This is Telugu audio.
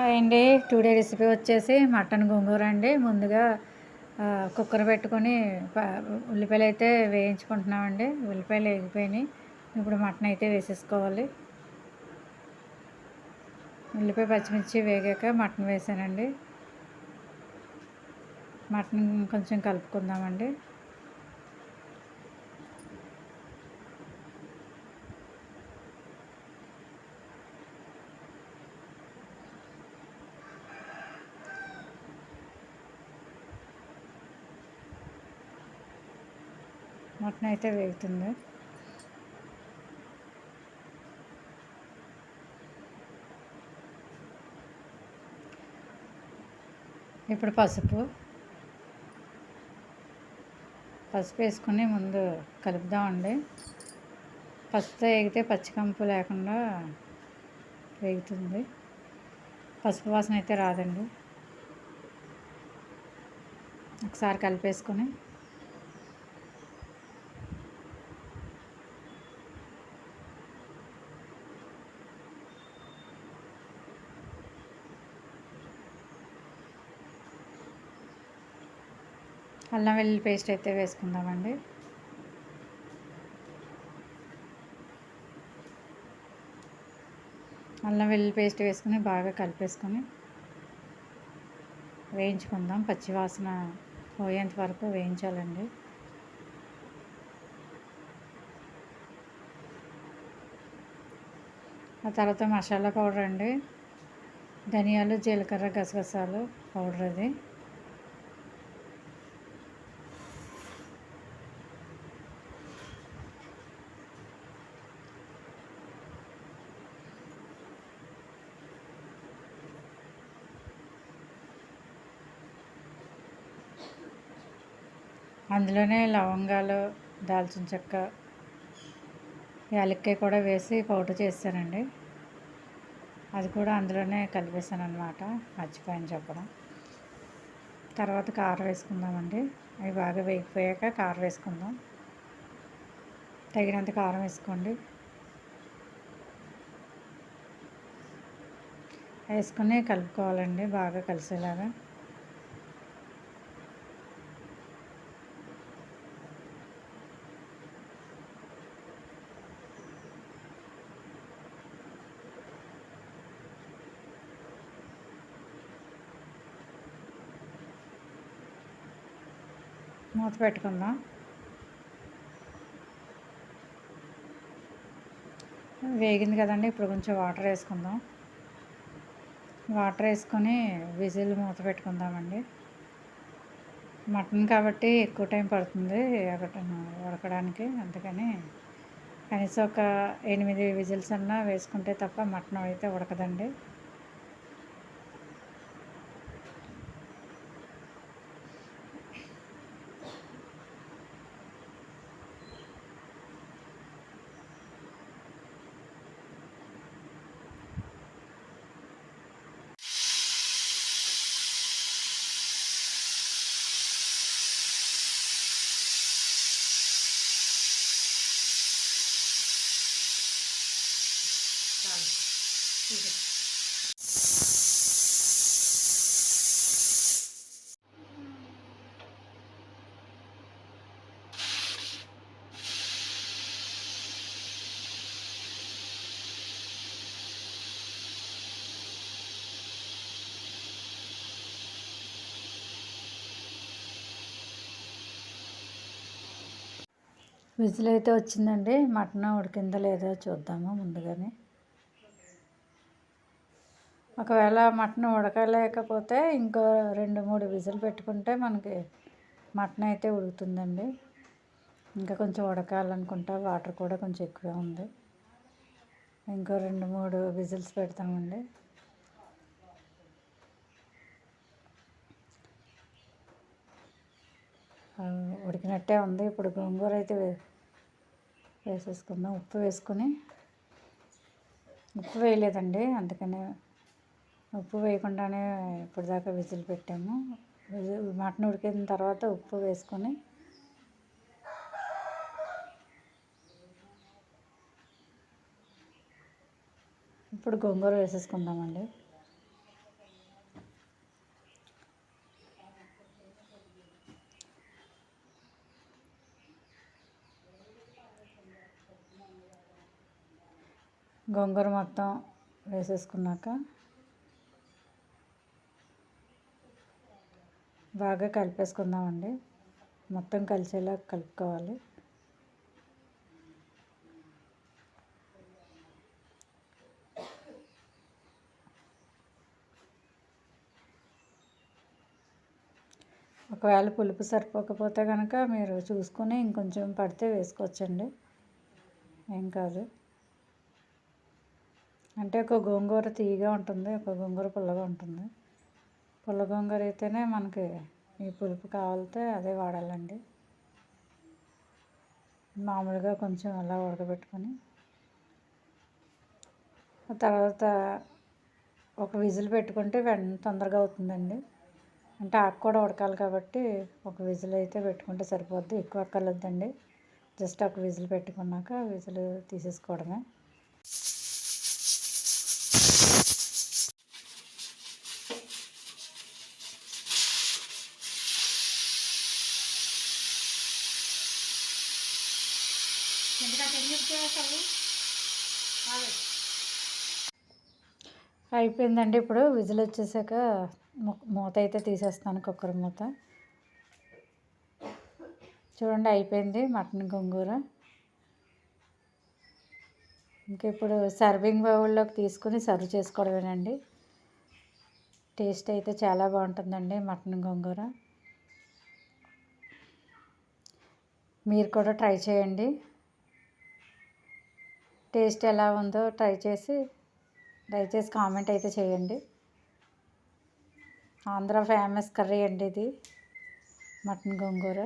హాయ్ అండి. టుడే రెసిపీ వచ్చేసి మటన్ గోంగూర అండి. ముందుగా కుక్కర్ పెట్టుకొని ఉల్లిపాయలు అయితే వేయించుకుంటున్నామండి. ఉల్లిపాయలు వేగిపోయినాయి. ఇప్పుడు మటన్ అయితే వేసేసుకోవాలి. ఉల్లిపాయ పచ్చిమిర్చి వేగాక మటన్ వేసానండి. మటన్ కొంచెం కలుపుకుందామండి. మటన్ అయితే వేగుతుంది. ఇప్పుడు పసుపు. పసుపు వేసుకొని ముందు కలుపుదామండి. పసుపుతో వేగితే పచ్చికంపు లేకుండా వేగుతుంది. పసుపు వాసన అయితే రాదండి. ఒకసారి కలిపేసుకొని అల్లం వెల్లుల్లి పేస్ట్ అయితే వేసుకుందామండి. అల్లం వెల్లుల్లి పేస్ట్ వేసుకుని బాగా కలిపేసుకొని వేయించుకుందాం. పచ్చివాసన పోయేంత వరకు వేయించాలండి. ఆ తర్వాత మసాలా పౌడర్ అండి. ధనియాలు జీలకర్ర గసగసాలు పౌడర్ అది. అందులోనే లవంగాలు దాల్చిన చెక్క యాలక్కాయ కూడా వేసి పౌడర్ చేశానండి అది కూడా అందులోనే కలిపేసాను అనమాట మర్చిపోయాను చెప్పడం. తర్వాత కారం వేసుకుందామండి. అవి బాగా వేగిపోయాక కారం వేసుకుందాం. తగినంత కారం వేసుకోండి. వేసుకుని కలుపుకోవాలండి బాగా కలిసేలాగా. మూత పెట్టుకుందాం. వేగింది కదండి ఇప్పుడు కొంచెం వాటర్ వేసుకుందాం. వాటర్ వేసుకొని విజిల్ మూత పెట్టుకుందామండి. మటన్ కాబట్టి ఎక్కువ టైం పడుతుంది ఉడకడానికి. అందుకని కనీసం ఒక ఎనిమిది విజిల్స్ అన్నా వేసుకుంటే తప్ప మటన్ అయితే ఉడకదండి. విజిల్ అయితే వచ్చిందండి. మటన్ ఉడికిందో లేదో చూద్దాము ముందుగానే. ఒకవేళ మటన్ ఉడకలేకపోతే ఇంకో రెండు మూడు విజిల్ పెట్టుకుంటే మనకి మటన్ అయితే ఉడుకుతుందండి. ఇంకా కొంచెం ఉడకాలనుకుంటా వాటర్ కూడా కొంచెం ఎక్కువే ఉంది. ఇంకో రెండు మూడు విజిల్స్ పెడతామండి. ఉడికినట్టే ఉంది. ఇప్పుడు గోంగూర అయితే వేసేసుకుందాం. ఉప్పు వేసుకొని ఉప్పు వేయలేదండి. అందుకనే ఉప్పు వేయకుండానే ఇప్పటిదాకా విజిల్ పెట్టాము. మటన్ ఉడికిన తర్వాత ఉప్పు వేసుకొని ఇప్పుడు గోంగూర వేసేసుకుందామండి. గోంగూర మొత్తం వేసేసుకున్నాక బాగా కలిపేసుకుందామండి. మొత్తం కలిసేలా కలుపుకోవాలి. ఒకవేళ పులుపు సరిపోకపోతే కనుక మీరు చూసుకొని ఇంకొంచెం పడితే వేసుకోవచ్చండి. ఏం కాదు. అంటే ఒక గోంగూర తీయగా ఉంటుంది ఒక గోంగూర పుల్లగా ఉంటుంది. పుల్ల గోంగూర అయితేనే మనకి ఈ పులుపు కావాలితే అదే వాడాలండి. మామూలుగా కొంచెం అలా ఉడకబెట్టుకొని తర్వాత ఒక విజిల్ పెట్టుకుంటే వెంట తొందరగా అవుతుందండి. అంటే ఆకు కూడా ఉడకాలి కాబట్టి ఒక విజిల్ అయితే పెట్టుకుంటే సరిపోద్ది ఎక్కువ అక్కర్లేదండి. జస్ట్ ఒక విజిల్ పెట్టుకున్నాక విజిల్ తీసేసుకోవడమే. అయిపోయిందండి ఇప్పుడు విజిల్ వచ్చేసాక మూత అయితే తీసేస్తాను కుక్కర్ మూత. చూడండి అయిపోయింది మటన్ గోంగూర. ఇంక ఇప్పుడు సర్వింగ్ బౌల్లోకి తీసుకుని సర్వ్ చేసుకోవడమేనండి. టేస్ట్ అయితే చాలా బాగుంటుందండి మటన్ గోంగూర. మీరు కూడా ట్రై చేయండి. టేస్ట్ ఎలా ఉందో ట్రై చేసి దయచేసి కామెంట్ అయితే చేయండి. ఆంధ్ర ఫేమస్ కర్రీ అండి ఇది మటన్ గోంగూర.